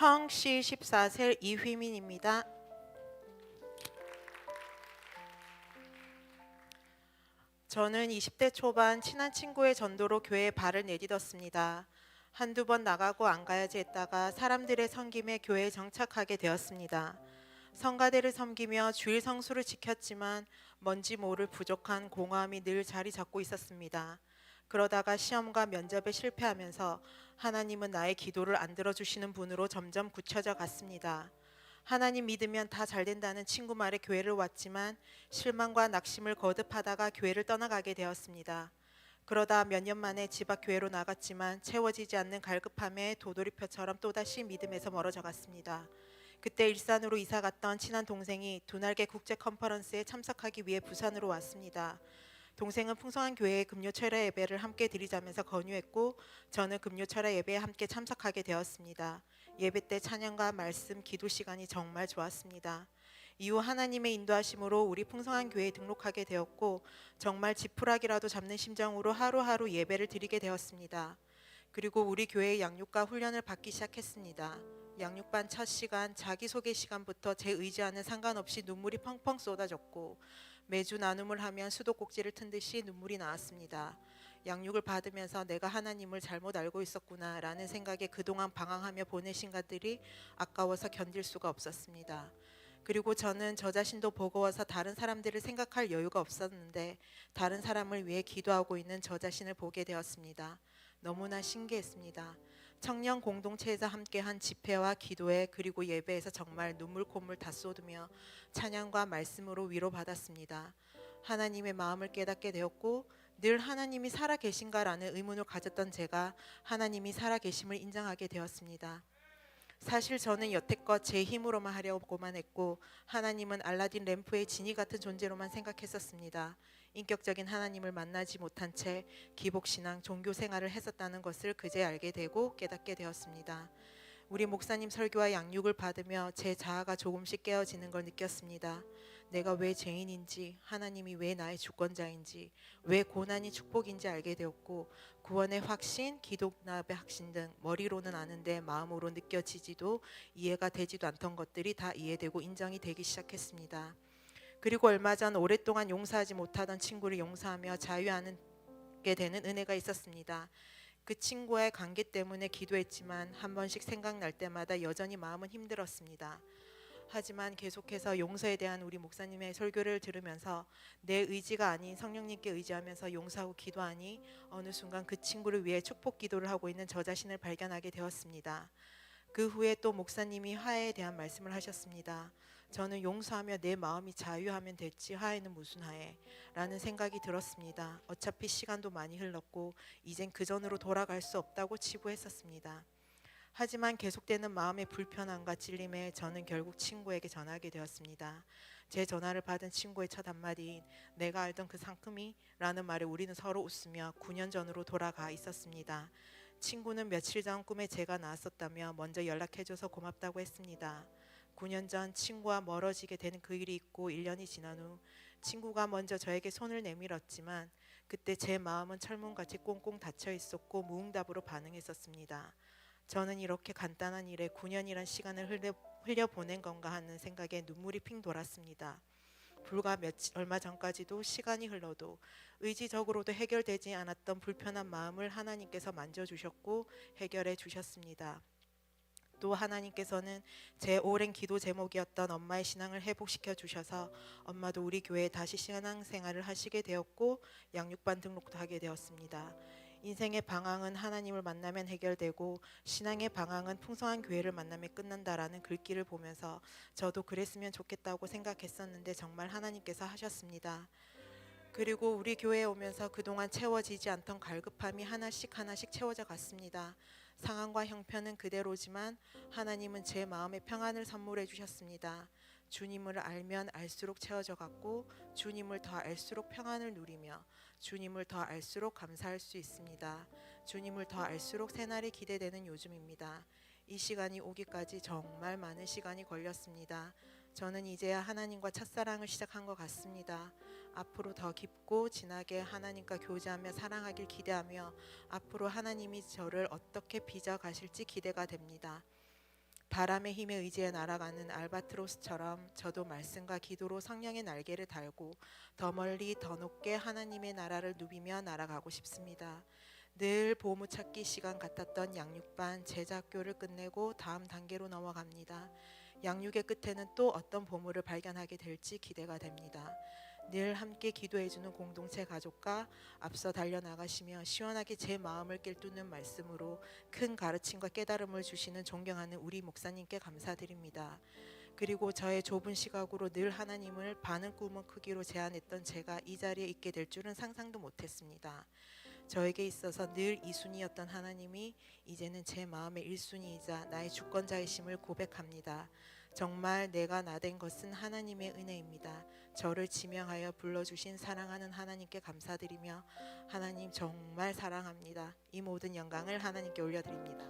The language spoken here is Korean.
청시 14세 이휘민입니다. 저는 20대 초반 친한 친구의 전도로 교회에 발을 내딛었습니다. 한두 번 나가고 안 가야지 했다가 사람들의 섬김에 교회에 정착하게 되었습니다. 성가대를 섬기며 주일 성수를 지켰지만 뭔지 모를 부족한 공허함이 늘 자리 잡고 있었습니다. 그러다가 시험과 면접에 실패하면서 하나님은 나의 기도를 안 들어주시는 분으로 점점 굳혀져 갔습니다. 하나님 믿으면 다 잘 된다는 친구 말에 교회를 왔지만 실망과 낙심을 거듭하다가 교회를 떠나가게 되었습니다. 그러다 몇 년 만에 집 앞 교회로 나갔지만 채워지지 않는 갈급함에 도돌이표처럼 또다시 믿음에서 멀어져 갔습니다. 그때 일산으로 이사 갔던 친한 동생이 두날개 국제 컨퍼런스에 참석하기 위해 부산으로 왔습니다. 동생은 풍성한 교회의 금요 철야 예배를 함께 드리자면서 권유했고 저는 금요 철야 예배에 함께 참석하게 되었습니다. 예배 때 찬양과 말씀, 기도 시간이 정말 좋았습니다. 이후 하나님의 인도하심으로 우리 풍성한 교회에 등록하게 되었고 정말 지푸라기라도 잡는 심정으로 하루하루 예배를 드리게 되었습니다. 그리고 우리 교회의 양육과 훈련을 받기 시작했습니다. 양육반 첫 시간 자기소개 시간부터 제 의지와는 상관없이 눈물이 펑펑 쏟아졌고 매주 나눔을 하면 수도꼭지를 튼 듯이 눈물이 나왔습니다. 양육을 받으면서 내가 하나님을 잘못 알고 있었구나라는 생각에 그동안 방황하며 보낸 시간들이 아까워서 견딜 수가 없었습니다. 그리고 저는 저 자신도 버거워서 다른 사람들을 생각할 여유가 없었는데 다른 사람을 위해 기도하고 있는 저 자신을 보게 되었습니다. 너무나 신기했습니다. 청년 공동체에서 함께한 집회와 기도회 그리고 예배에서 정말 눈물 콧물 다 쏟으며 찬양과 말씀으로 위로받았습니다. 하나님의 마음을 깨닫게 되었고 늘 하나님이 살아 계신가라는 의문을 가졌던 제가 하나님이 살아 계심을 인정하게 되었습니다. 사실 저는 여태껏 제 힘으로만 하려고만 했고 하나님은 알라딘 램프의 지니 같은 존재로만 생각했었습니다. 인격적인 하나님을 만나지 못한 채 기복 신앙 종교 생활을 했었다는 것을 그제 알게 되고 깨닫게 되었습니다. 우리 목사님 설교와 양육을 받으며 제 자아가 조금씩 깨어지는 걸 느꼈습니다. 내가 왜 죄인인지, 하나님이 왜 나의 주권자인지, 왜 고난이 축복인지 알게 되었고 구원의 확신, 기독납의 확신 등 머리로는 아는데 마음으로 느껴지지도 이해가 되지도 않던 것들이 다 이해되고 인정이 되기 시작했습니다. 그리고 얼마 전 오랫동안 용서하지 못하던 친구를 용서하며 자유하는 게 되는 은혜가 있었습니다. 그 친구와의 관계 때문에 기도했지만 한 번씩 생각날 때마다 여전히 마음은 힘들었습니다. 하지만 계속해서 용서에 대한 우리 목사님의 설교를 들으면서 내 의지가 아닌 성령님께 의지하면서 용서하고 기도하니 어느 순간 그 친구를 위해 축복 기도를 하고 있는 저 자신을 발견하게 되었습니다. 그 후에 또 목사님이 화해에 대한 말씀을 하셨습니다. 저는 용서하며 내 마음이 자유하면 됐지 화해는 무슨 화해 라는 생각이 들었습니다. 어차피 시간도 많이 흘렀고 이젠 그 전으로 돌아갈 수 없다고 치부했었습니다. 하지만 계속되는 마음의 불편함과 찔림에 저는 결국 친구에게 전화하게 되었습니다. 제 전화를 받은 친구의 첫 한마디인 내가 알던 그 상큼이 라는 말에 우리는 서로 웃으며 9년 전으로 돌아가 있었습니다. 친구는 며칠 전 꿈에 제가 나왔었다며 먼저 연락해줘서 고맙다고 했습니다. 9년 전 친구와 멀어지게 된 그 일이 있고 1년이 지난 후 친구가 먼저 저에게 손을 내밀었지만 그때 제 마음은 철문같이 꽁꽁 닫혀 있었고 무응답으로 반응했었습니다. 저는 이렇게 간단한 일에 9년이란 시간을 흘려, 흘려 보낸 건가 하는 생각에 눈물이 핑 돌았습니다. 불과 며칠 얼마 전까지도 시간이 흘러도 의지적으로도 해결되지 않았던 불편한 마음을 하나님께서 만져주셨고 해결해 주셨습니다. 또 하나님께서는 제 오랜 기도 제목이었던 엄마의 신앙을 회복시켜 주셔서 엄마도 우리 교회에 다시 신앙 생활을 하시게 되었고 양육반 등록도 하게 되었습니다. 인생의 방황은 하나님을 만나면 해결되고 신앙의 방황은 풍성한 교회를 만나면 끝난다라는 글귀를 보면서 저도 그랬으면 좋겠다고 생각했었는데 정말 하나님께서 하셨습니다. 그리고 우리 교회에 오면서 그동안 채워지지 않던 갈급함이 하나씩 하나씩 채워져 갔습니다. 상황과 형편은 그대로지만 하나님은 제 마음에 평안을 선물해 주셨습니다. 주님을 알면 알수록 채워져 갔고 주님을 더 알수록 평안을 누리며 주님을 더 알수록 감사할 수 있습니다. 주님을 더 알수록 새날이 기대되는 요즘입니다. 이 시간이 오기까지 정말 많은 시간이 걸렸습니다. 저는 이제야 하나님과 첫사랑을 시작한 것 같습니다. 앞으로 더 깊고 진하게 하나님과 교제하며 사랑하길 기대하며 앞으로 하나님이 저를 어떻게 빚어 가실지 기대가 됩니다. 바람의 힘에 의지해 날아가는 알바트로스처럼 저도 말씀과 기도로 성령의 날개를 달고 더 멀리 더 높게 하나님의 나라를 누비며 날아가고 싶습니다. 늘 보물찾기 시간 같았던 양육반 제자학교를 끝내고 다음 단계로 넘어갑니다. 양육의 끝에는 또 어떤 보물을 발견하게 될지 기대가 됩니다. 늘 함께 기도해주는 공동체 가족과 앞서 달려나가시며 시원하게 제 마음을 꿰뚫는 말씀으로 큰 가르침과 깨달음을 주시는 존경하는 우리 목사님께 감사드립니다. 그리고 저의 좁은 시각으로 늘 하나님을 반은 꿈은 크기로 제안했던 제가 이 자리에 있게 될 줄은 상상도 못했습니다. 저에게 있어서 늘 이순이었던 하나님이 이제는 제 마음의 일순이이자 나의 주권자이심을 고백합니다. 정말 내가 나 된 것은 하나님의 은혜입니다. 저를 지명하여 불러주신 사랑하는 하나님께 감사드리며 하나님 정말 사랑합니다. 이 모든 영광을 하나님께 올려드립니다.